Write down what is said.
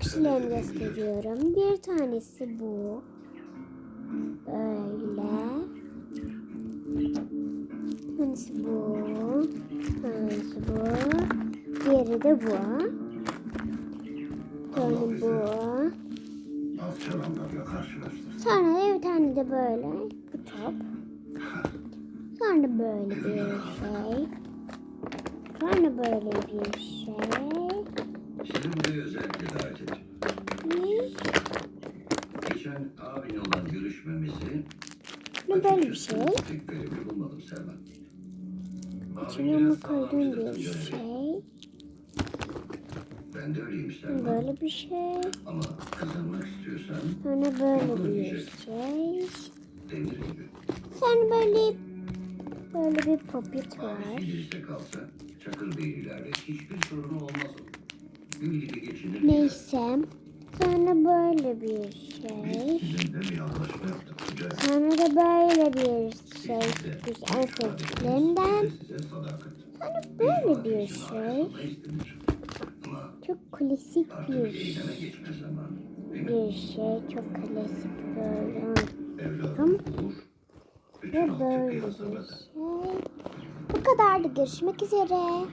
kişilerini gösteriyorum. Bir tanesi bu. Böyle. Bir tanesi bu. Bir tanesi bu. Diğeri de bu. Sonra bu. Sonra bir tane de böyle bu top. Sonra böyle bir şey. Sonra böyle bir şey. Sizin buraya özellikle davet ettim. Geçen abin olan görüşmemizi... Ne böyle bir şey? Pek verimli bulmadım Selma. İçine mi tamamcıdır bir şey. Ben de öyleyim Selma. Böyle bir şey. Ama kazanmak istiyorsan Sonra böyle bir şey. demir gibi. Sonra böyle böyle bir popit var. Geride kalsa Çakır Beylilerle hiçbir sorunu Neyse. Sonra böyle bir şey. Sonra da böyle bir şey. Biz en sevdiklerimden. Sonra böyle bir şey. Çok klasik bir mi? bir şey. Çok klasik böyle. Bütün Ve böyle bir şey. Bu kadardı. Görüşmek üzere.